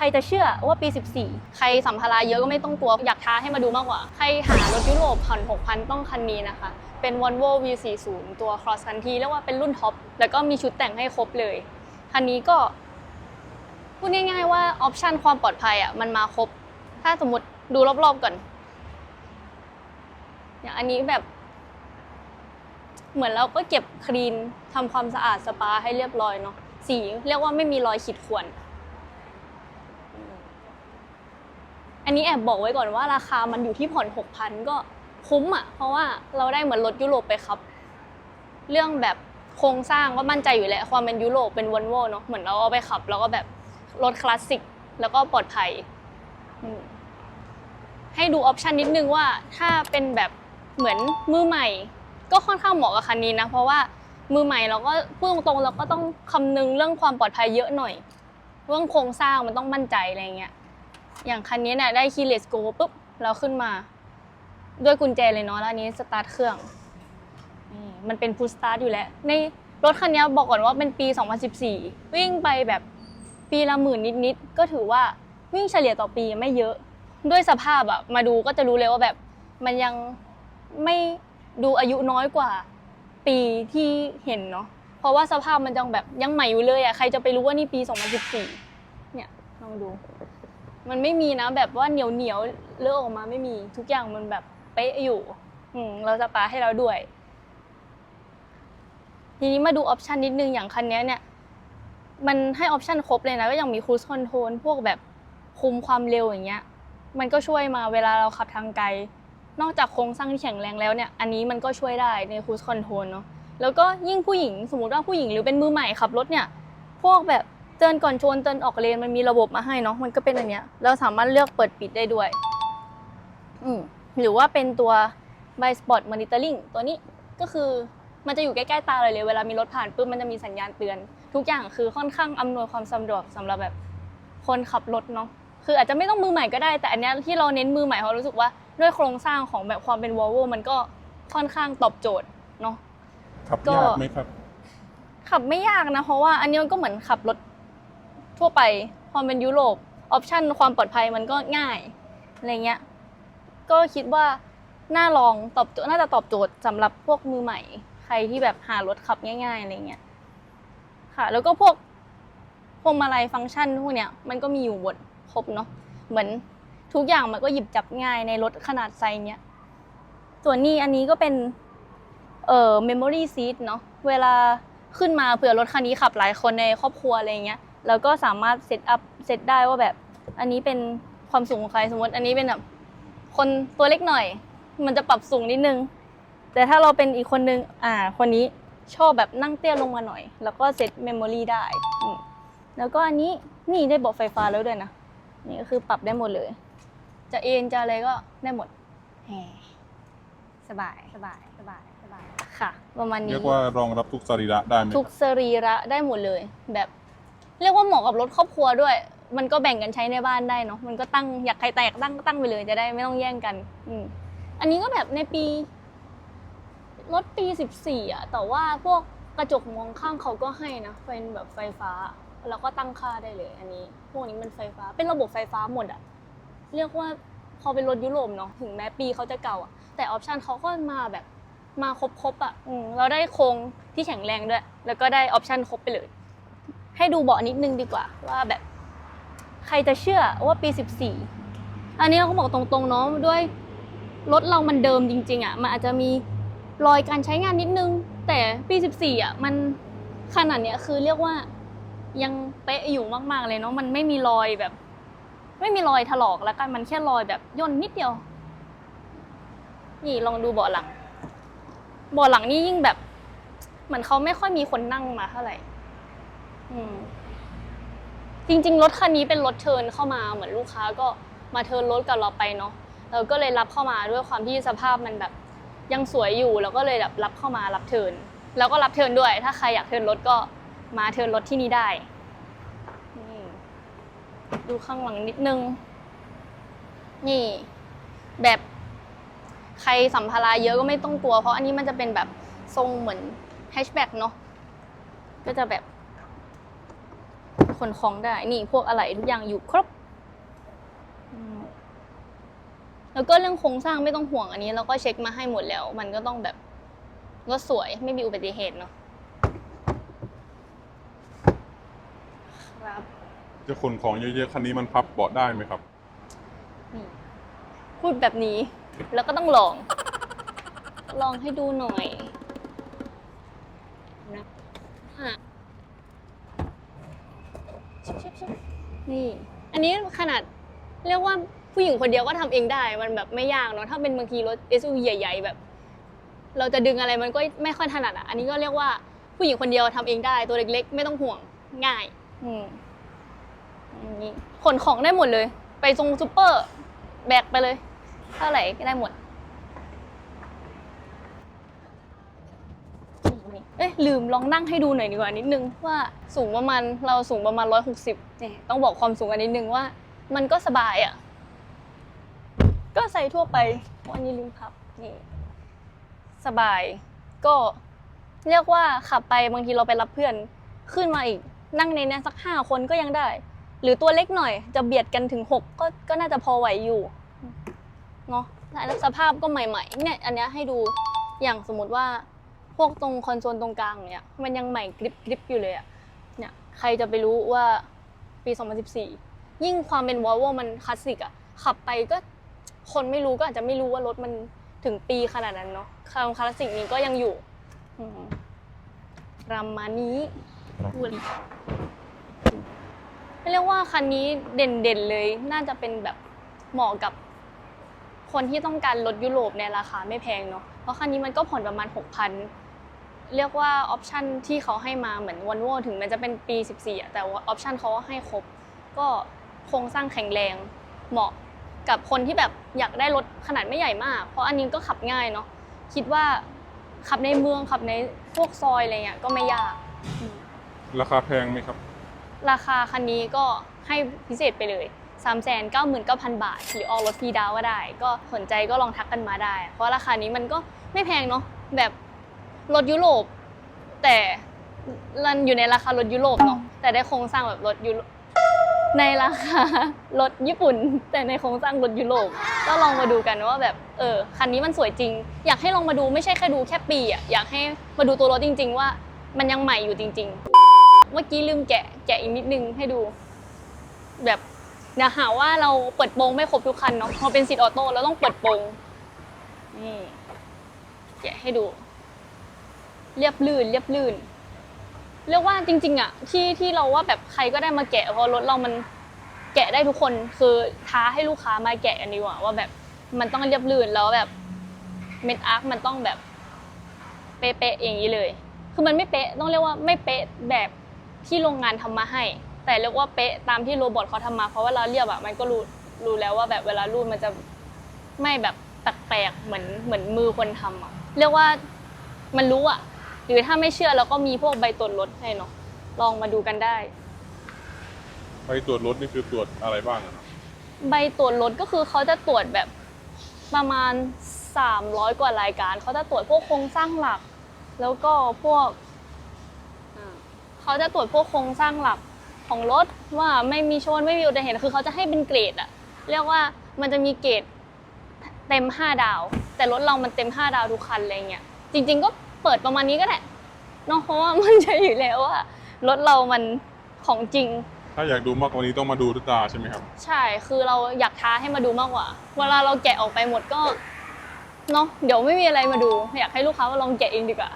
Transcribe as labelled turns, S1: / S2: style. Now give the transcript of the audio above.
S1: ครจะเชื่อว่าปี 14 ใครสัมภาระเยอะก็ไม่ต้องกลัว อยากท้าให้มาดูมากกว่า ใครหารถยุโรปผ่อน6,000 ต้องคันนี้นะคะ เป็น Volvo V40 ตัว Cross Country เรียกว่าเป็นรุ่นท็อป แล้วก็มีชุดแต่งให้ครบเลย คันนี้ก็ พูดง่ายๆว่าออปชันความปลอดภัยอะมันมาครบ ถ้าสมมติดูรอบๆก่อน อย่างอันนี้แบบ เหมือนเราก็เก็บคลีนทำความสะอาดสปาให้เรียบร้อยเนาะ สีเรียกว่าไม่มีรอยขีดข่วน อันนี้แอบบอกไว้ก่อนว่าราคามันอยู่ที่ผ่อนหกพันก็คุ้มอะ เพราะว่าเราได้เหมือนรถยุโรปไปครับ เรื่องแบบโครงสร้างก็มั่นใจอยู่แล้วความเป็นยุโรปเป็นวอลโวเนาะเหมือนเราเอาไปขับ แล้วก็แบบรถคลาสสิกแล้วก็ปลอดภัย ให้ดูออปชันนิดนึงว่าถ้าเป็นแบบเหมือนมือใหม่ ก็ค่อนข้างเหมาะกับคันนี้นะ เพราะว่ามือใหม่เราก็พูดตรงๆเราก็ต้องคำนึงเรื่องความปลอดภัยเยอะหน่อย เรื่องโครงสร้างมันต้องมั่นใจอะไรเงี้ย อย่างคันนี้เนี่ยได้คีย์เลสโกปุ๊บเราขึ้นมา ด้วยกุญแจเลยเนาะแล้วอันนี้สตาร์ทเครื่องนี่มันเป็นพุชสตาร์ทอยู่แล้ว ในรถคันนี้บอกก่อนว่าเป็นปี 2014 วิ่งไปแบบปีละหมื่นนิดๆก็ถือว่าวิ่งเฉลี่ยต่อปีไม่เยอะ ด้วยสภาพอะมาดูก็จะรู้เลยว่าแบบมันยังไม่ดูอายุน้อยกว่าปีที่เห็นเนาะเพราะว่าสภาพมันยังแบบยังใหม่อยู่เลยอะใครจะไปรู้ว่านี่ปี 2014เนี่ยลองดู มันไม่มีนะแบบว่าเหนียวเหนียวเลอะออกมาไม่มีทุกอย่างมันแบบเป๊ะอยู่ อืมเราสตาให้เราด้วย ทีนี้มาดูออปชันนิดนึงอย่างคันนี้เนี่ย มันให้ออปชันครบเลยนะ ก็ยังมีครู i คอนโทรลพวกแบบคุมความเร็วอย่างเงี้ย มันก็ช่วยมาเวลาเราขับทางไกล นอกจากโครงสร้างที่แข็งแรงแล้วเนี่ย อันนี้มันก็ช่วยได้ในครู i คอนโทรลเนาะแล้วก็ยิ่งผู้หญิงสมมติว่าผู้หญิงหรือเป็นมือใหม่ขับรถเนี่ย พวกแบบ เตือนก่อนชนเตือนออกเลนมันมีระบบมาให้เนาะมันก็เป็นอันเนี้ยเราสามารถเลือกเปิดปิดได้ด้วย อืมหรือว่าเป็นตัว by spot monitoring ตัวนี้ก็คือมันจะอยู่ใกล้ๆตาเลยเลยเวลามีรถผ่านปุ๊บมันจะมีสัญญาณเตือน ทุกอย่างคือค่อนข้างอำนวยความสะดวกสำหรับแบบคนขับรถเนาะคืออาจจะไม่ต้องมือใหม่ก็ได้แต่อันเนี้ยที่เราเน้นมือใหม่เพราะรู้สึกว่าด้วยโครงสร้างของแบบความเป็น Volvo มันก็ค่อนข้างตอบโจทย์เนาะ
S2: ขับ
S1: ก็
S2: ยากไหมครับ
S1: ขับไม่ยากนะเพราะว่าอันนี้มันก็เหมือนขับรถ ทั่วไปความเป็นยุโรปออปชันความปลอดภัยมันก็ง่ายอะไรเงี้ยก็คิดว่าน่าลองตอบโจทย์น่าจะตอบโจทย์สำหรับพวกมือใหม่ ใครที่แบบหารถขับง่าย ๆอะไรเงี้ยค่ะ แล้วก็พวกพวงมาลัยฟังก์ชันพวกเนี้ยมันก็มีอยู่บนครบเนาะเหมือนทุกอย่างมันก็หยิบจับง่ายในรถขนาดไซส์เนี้ยส่วนนี้อันนี้ก็เป็นเอ่อ memory seat เนาะเวลาขึ้นมาเผื่อรถคันนี้ขับหลายคนในครอบครัวอะไรเงี้ย แล้วก็สามารถเซตอัพเซตได้ว่าแบบอันนี้เป็นความสูงของใครสมมติอันนี้เป็นแบบคนตัวเล็กหน่อย มันจะปรับสูงนิดนึง แต่ถ้าเราเป็นอีกคนนึงอ่าคนนี้ชอบแบบนั่งเตี้ยลงมาหน่อย แล้วก็เซตเมมโมรีได้อืมแล้วก็อันนี้นี่ได้บอกไฟฟ้าแล้วด้วยนะนี่ก็คือปรับได้หมดเลย จะเอ็นจะอะไรก็ได้หมดแหมสบายสบายสบายสบายค่ะ ประมาณนี้
S2: เรียกว่ารองรับทุกสรีระได้ไหม
S1: ทุก
S2: ครับ
S1: สรีระได้หมดเลยแบบ เรียกว่าเหมาะกับรถครอบครัวด้วย มันก็แบ่งกันใช้ในบ้านได้เนาะมันก็ตั้งอยากใครแตกตั้งก็ตั้งไปเลยจะได้ไม่ต้องแย่งกัน อืมอันนี้ก็แบบในปีรถปีสิบสี่อะแต่ว่าพวกกระจกมองข้างเขาก็ให้นะเป็นแบบไฟฟ้า แล้วก็ตั้งค่าได้เลย อันนี้ พวกนี้มันไฟฟ้าเป็นระบบไฟฟ้าหมดอะเรียกว่าพอเป็นรถยุโรปเนาะถึงแม้ปีเขาจะเก่าอะแต่ออปชันเขาก็มาแบบมาครบๆอะอเราได้โครงที่แข็งแรงด้วย แล้วก็ได้ออปชันครบไปเลย ให้ดูเบาะนิดนึงดีกว่า ว่าแบบใครจะเชื่อว่าปี 14 อันนี้เราก็บอกตรงๆเนาะด้วยรถเรามันเดิมจริง ๆอะมันอาจจะมีรอยการใช้งานนิดนึง แต่ปี 14อะมันขนาดเนี้ยคือเรียกว่ายังเป๊ะอยู่มากๆเลยเนาะมันไม่มีรอยแบบ ไม่มีรอยถลอกแล้วกันมันแค่รอยแบบย่นนิดเดียว นี่ลองดูเบาะหลังเบาะหลังนี่ยิ่งแบบ เหมือนเขาไม่ค่อยมีคนนั่งมาเท่าไหร่ จริงๆ รถคันนี้เป็นรถเทินเข้ามาเหมือนลูกค้าก็มาเทินรถกับเราไปเนาะเราก็เลยรับเข้ามาด้วยความที่สภาพมันแบบยังสวยอยู่เราก็เลยแบบรับเข้ามารับเทินแล้วก็รับเทินด้วย ถ้าใครอยากเทินรถก็มาเทินรถที่นี่ได้ดูข้างหลังนิดนึง นี่ แบบใครสัมภาระเยอะก็ไม่ต้องกลัว เพราะอันนี้มันจะเป็นแบบทรงเหมือนแฮชแบ็กเนาะก็จะแบบ ขนของได้ นี่พวกอะไรทุกอย่างอยู่ครบอืมแล้วก็เรื่องโครงสร้างไม่ต้องห่วงอันนี้เราก็เช็คมาให้หมดแล้ว มันก็ต้องแบบก็สวยไม่มีอุบัติเหตุเนาะครับ
S2: จะขนของเยอะๆคันนี้มันพับเบาะได้ไหมครับ
S1: นี่พูดแบบนี้ แล้วก็ต้องลอง ลองให้ดูหน่อยนะฮะชิบชิบชิบ นี่ อันนี้ขนาดเรียกว่าผู้หญิงคนเดียวก็ทำเองได้ มันแบบไม่ยากเนาะ ถ้าเป็นบางทีรถ SUV ใหญ่ ๆ แบบ เราจะดึงอะไรมันก็ไม่ค่อยถนัดอะ อันนี้ก็เรียกว่าผู้หญิงคนเดียวทำเองได้ ตัวเล็กๆ ไม่ต้องห่วง ง่าย อืมอย่างนี้ขนของได้หมดเลย ไปทรงซูเปอร์ แบกไปเลย เท่าไหร่ก็ได้หมด เอ้ยลืมลองนั่งให้ดูหน่อยดีกว่านิดนึงว่าสูงประมาณเราสูงประมาณร้อยหกสิบเนี่ยต้องบอกความสูงกันนิดนึงว่า มันก็สบายอะ ก็ใส่ทั่วไปวันนี้ลืมพับนี่สบาย ก็เรียกว่าขับไปบางทีเราไปรับเพื่อนขึ้นมาอีก นั่งในเนี้ยสักห้าคนก็ยังได้ หรือตัวเล็กหน่อยจะเบียดกันถึงหกก็ก็น่าจะพอไหวอยู่เนาะแล้วสภาพก็ใหม่ๆเนี่ยอันนี้ให้ดูอย่างสมมติว่า วกตรงคอนโซลตรงกลางเนี่ยมันยังใหม่กริบกริบอยู่เลยอะเนี่ยใครจะไปรู้ว่าปี 2014 ยิ่งความเป็นวอลโวมันคลาสสิกอะขับไปก็คนไม่รู้ก็อาจจะไม่รู้ว่ารถมันถึงปีขนาดนั้นเนาะความคลาสสิกนี้ก็ยังอยู่อืมประมาณนี้พูดเรียกว่าคันนี้เด่นๆเลย น่าจะเป็นแบบเหมาะกับคนที่ต้องการรถยุโรปในราคาไม่แพงเนาะ เพราะคันนี้มันก็ผ่อนประมาณ 6,000 เรียกว่าออปชันที่เขาให้มาเหมือนว o น v o ถึงมันจะเป็นปี 14อะแต่ว่าออปชันเขาก็ให้ครบ ก็โครงสร้างแข็งแรง เหมาะกับคนที่แบบอยากได้รถขนาดไม่ใหญ่มาก เพราะอันนี้ก็ขับง่ายเนาะคิดว่าขับในเมืองขับในพวกซอยอะไรเงี้ยก็ไม่ยากอืม
S2: ราคาแพงไหมครับ
S1: ราคาคันนี้ก็ให้พิเศษไปเลย3 9 9 0 0 0 บาท หรือออกรถฟรีดาวน์ก็ได้ ก็สนใจก็ลองทักกันมาได้ เพราะราคานี้มันก็ไม่แพงเนาะแบบ รถยุโรปแต่รันอยู่ในราคารถยุโรปเนาะแต่ได้โครงสร้างแบบรถยุโรปในราคารถญี่ปุ่น แต่ในโครงสร้างรถยุโรปก็ลองมาดูกันว่าแบบเออคันนี้มันสวยจริง อยากให้ลองมาดูไม่ใช่แค่ดูแค่ปีอะอยากให้มาดูตัวรถจริง ๆ ว่ามันยังใหม่อยู่จริง ๆ เมื่อกี้ลืมแกะแกะอีกนิดนึงให้ดู แบบเดี๋ยวหาว่าเราเปิดโปงไม่ครบทุกคันเนาะพอเป็นซีดออโต้เราต้องเปิดโปงนี่แกะให้ดู เรียบลื่น เรียบลื่น เรียกว่าจริง ๆอะที่ที่เราว่าแบบใครก็ได้มาแกะเพราะรถเรามันแกะได้ทุกคนคือท้าให้ลูกค้ามาแกะกันดีกว่าว่าแบบมันต้องเรียบลื่นแล้วแบบเม็ดอาร์คมันต้องแบบเป๊ะๆอย่างนี้เลย คือมันไม่เป๊ะต้องเรียกว่าไม่เป๊ะแบบที่โรงงานทำมาให้ แต่เรียกว่าเป๊ะตามที่โรบอทเขาทำมา เพราะว่าเราเรียบอะมันก็รู้รู้แล้วว่าแบบเวลารูดมันจะไม่แบบแปลกๆเหมือนเหมือนมือคนทำอะเรียกว่ามันรู้อะ หรือถ้าไม่เชื่อเราก็มีพวกใบตรวจรถให้เนาะลองมาดูกันได้
S2: ไปตรวจรถนี่คือตรวจอะไรบ้างอะครับ
S1: ใบตรวจรถก็คือเขาจะตรวจแบบประมาณ 300 กว่ารายการเขาจะตรวจพวกโครงสร้างหลัก แล้วก็พวกอ่าเขาจะตรวจพวกโครงสร้างหลักของรถว่าไม่มีชนไม่มีอุบัติเหตุคือเขาจะให้เป็นเกรดอะเรียกว่ามันจะมีเกรดเต็ม 5 ดาว แต่รถเรามันเต็ม 5 ดาวทุกคันอะไรเงี้ยจริง ๆ ก็ เปิดประมาณนี้ก็ได้เนาะเพราะว่ามันจะอยู่แล้วว่ารถเรามันของจริง
S2: ถ้าอยากดูมากกว่านี้ต้องมาดูด้วยตาใช่ไหมครับ
S1: ใช่คือเราอยากท้าให้มาดูมากกว่า เวลาเราแกะออกไปหมดก็เนาะเดี๋ยวไม่มีอะไรมาดู อยากให้ลูกค้ามาลองแกะเองดีกว่า